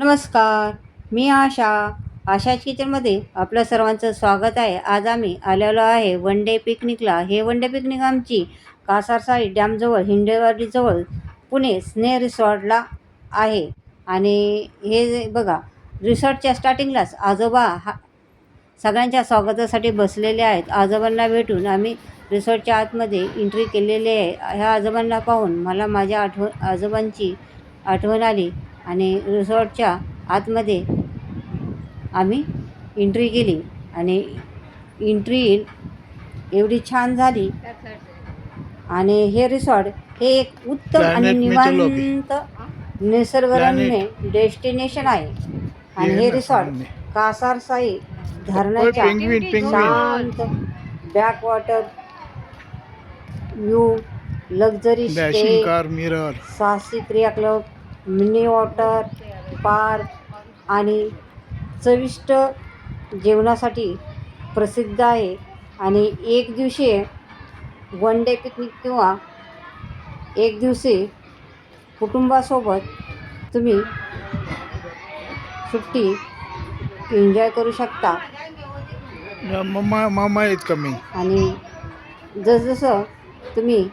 नमस्कार मी आशा. आशा किचनमध्ये आपलं सर्वांचं स्वागत आहे. आज आम्ही आलेलो आहे वन डे पिकनिकला. हे वन डे पिकनिक आमची कासारसाई डॅमजवळ हिंडेवाडीजवळ पुणे स्ने रिसॉर्टला आहे. आणि हे बघा रिसॉर्टच्या स्टार्टिंगलाच आजोबा हा सगळ्यांच्या स्वागतासाठी बसलेले आहेत. आजोबांना भेटून आम्ही रिसॉर्टच्या आतमध्ये एंट्री केलेली आहे. ह्या आजोबांना पाहून मला माझ्या आठवण आजोबांची आठवण आली. आणि रिसॉर्टच्या आतमध्ये आम्ही एंट्री केली आणि एंट्री एवढी छान झाली. आणि हे रिसॉर्ट हे एक उत्तम आणि. निवांत निसर्गरम्य डेस्टिनेशन आहे. आणि हे रिसॉर्ट कासारसाई धरणाच्या शांत बॅकवॉटर व्ह्यू लक्झरी स्टे साहसी क्रिया क्लब मिनी वॉटर पार्क आणि चविष्ट जेवणासाठी प्रसिद्ध आहे. आणि एक दिवशीय वन डे पिकनिक किंवा एक दिवशी कुटुंबासोबत तुम्ही सुट्टी एन्जॉय करू शकता. मामा इज कमिंग आणि जसजसं तुम्ही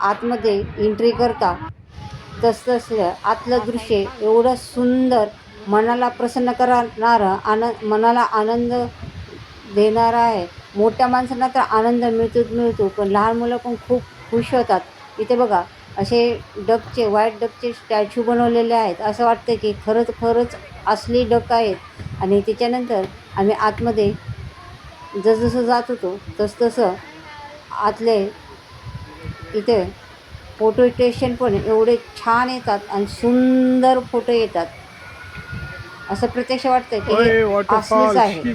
आतमध्ये एंट्री करता. तसतसं आतलं दृश्य एवढं सुंदर मनाला प्रसन्न करणारं आनंद मनाला आनंद देणारं आहे. मोठ्या माणसांना तर आनंद मिळतोच मिळतो पण लहान मुलं पण खूप खुश होतात. इथे बघा असे डकचे व्हाईट डकचे स्टॅच्यू बनवलेले आहेत. असं वाटतं की खरंच खरंच असली डक आहेत. आणि त्याच्यानंतर आम्ही आतमध्ये जसजसं जात होतो तसतसं आतले इथे फोटो स्टेशन पण एवढे छान येतात आणि सुंदर फोटो येतात. असं प्रत्यक्ष वाटतं की हे असलीच आहे.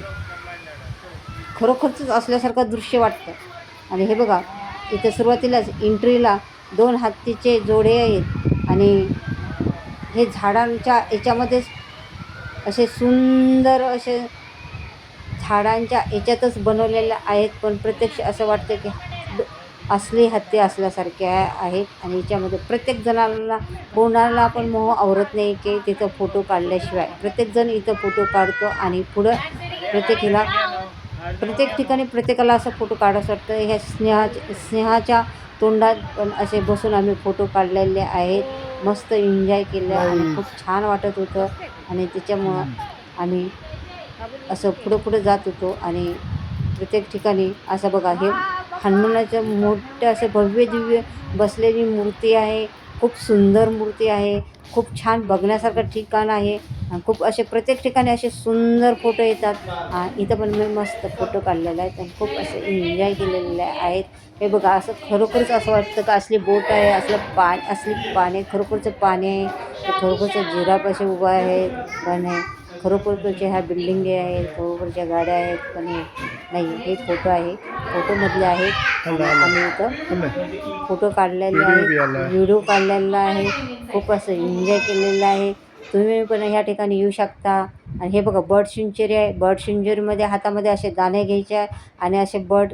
खरोखरच असल्यासारखं दृश्य वाटतं. आणि हे बघा इथे सुरुवातीलाच एंट्रीला दोन हत्तीचे जोडे आहेत आणि हे झाडांच्या याच्यामध्येच असे सुंदर असे झाडांच्या याच्यातच बनवलेले आहेत पण प्रत्यक्ष असं वाटतं की असली हत्ती असल्यासारखे आहे- आहेत आणि याच्यामध्ये प्रत्येक जणाला कोणाला पण मोह आवरत नाही की तिथं फोटो काढल्याशिवाय. प्रत्येकजण इथं फोटो काढतो आणि पुढं प्रत्येकीला प्रत्येक ठिकाणी प्रत्येकाला असं फोटो काढायचं वाटतं. ह्या स्नेहाच्या स्नेहाच्या तोंडात पण असे बसून आम्ही फोटो काढलेले आहेत. मस्त एन्जॉय केलं आणि खूप छान वाटत होतं. आणि त्याच्यामुळं आम्ही असं पुढं पुढं जात होतो. आणि प्रत्येक ठिकाणी असं बघा हे हनुमानाचं मोठं असं भव्य दिव्य बसलेली मूर्ती आहे. खूप सुंदर मूर्ती आहे. खूप छान बघण्यासारखं ठिकाण आहे. खूप असे प्रत्येक ठिकाणी असे सुंदर फोटो येतात. इथं पण मी मस्त फोटो काढलेला आहेत आणि खूप असे एन्जॉय केलेले आहेत. हे बघा असं खरोखरच असं वाटतं का असली बोट आहे असलं पा असली पाणी खरोखरचं पाणी आहे. खरोखरचं जिराफ असे उभं आहे पण आहे हे खरोखरच्या ह्या बिल्डिंगी आहेत खरोखरच्या गाड्या आहेत पण हे नाही हे फोटो आहे. फोटोमधले आहेत. आम्ही इथं फोटो काढलेले Video बी आला आहे. आहे. व्हिडिओ काढलेला आहे. खूप असं एन्जॉय केलेलं आहे. तुम्ही पण ह्या ठिकाणी येऊ शकता. आणि हे बघा बर्ड सेंचुरी आहे. बर्ड सेंचुरीमध्ये हातामध्ये असे दाणे घ्यायचे आहे आणि असे बर्ड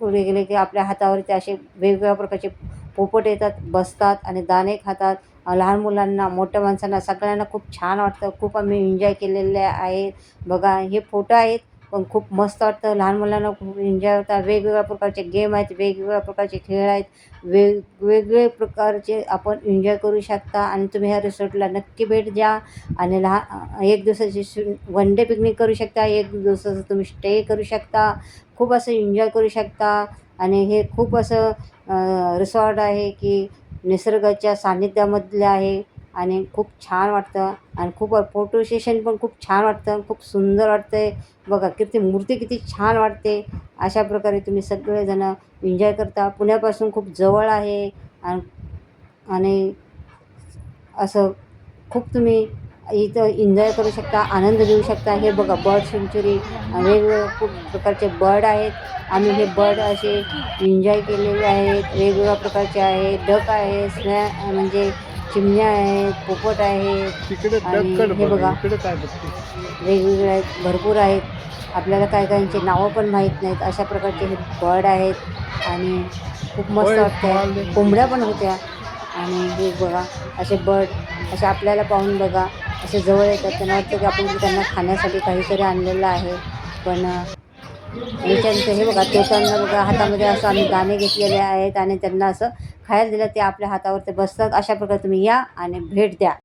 पुढे गेले की आपल्या हातावरती असे वेगवेगळ्या प्रकारचे पोपट येतात बसतात आणि दाणे खातात. लहान मुलांना मोठ्या माणसांना सगळ्यांना खूप छान वाटतं. खूप आम्ही एन्जॉय केलेले आहे. बघा हे फोटो आहेत पण खूप मस्त वाटतं. लहान मुलांना खूप एन्जॉय होतात. वेगवेगळ्या प्रकारचे गेम आहेत वेगवेगळ्या प्रकारचे खेळ आहेत. वेग वेगवेगळे प्रकारचे आपण एन्जॉय करू शकता. आणि तुम्ही ह्या रिसॉर्टला नक्की भेट द्या. आणि लहान एक दिवसाची वन डे पिकनिक करू शकता. एक दिवसाचं तुम्ही स्टे करू शकता. खूप असं एन्जॉय करू शकता. आणि हे खूप असं रिसॉर्ट आहे की निसर्गाच्या सान्निध्यामधले आहे आणि खूप छान वाटतं. आणि खूप फोटो सेशन पण खूप छान वाटतं. खूप सुंदर वाटतं आहे बघा किती मूर्ती किती छान वाटते. अशा प्रकारे तुम्ही सगळेजणं एन्जॉय करता. पुण्यापासून खूप जवळ आहे. आणि आणि असं खूप तुम्ही इथं एन्जॉय करू शकता आनंद घेऊ शकता. हे बघा बर्ड सेंचुरी वेगवेगळे खूप प्रकारचे बर्ड आहेत. आम्ही हे बर्ड असे एन्जॉय केलेले आहेत. वेगवेगळ्या प्रकारचे आहेत डक आहे स्नॅ म्हणजे चिमण्या आहेत पोपट आहेत आणि हे बघा. वेगवेगळे आहेत भरपूर आहेत. आपल्याला काय काहींचे नावं पण माहीत नाहीत. अशा प्रकारचे हे बर्ड आहेत. आणि खूप मस्त वाटतं. कोंबड्या पण होत्या. आणि हे बघा असे बर्ड असे आपल्याला पाहून बघा. असे जवळ येतात त्यांना वाटतं की आपण त्यांना खाण्यासाठी काहीतरी आणलेलं आहे. पण अ, हे बघा तोतांना बघा हातामध्ये असं आम्ही दाणे घेतलेले आहेत आणि त्यांना असं खायला दिलं ते आपल्या हातावर ते बसतात. अशा प्रकारे तुम्ही या आणि भेट द्या.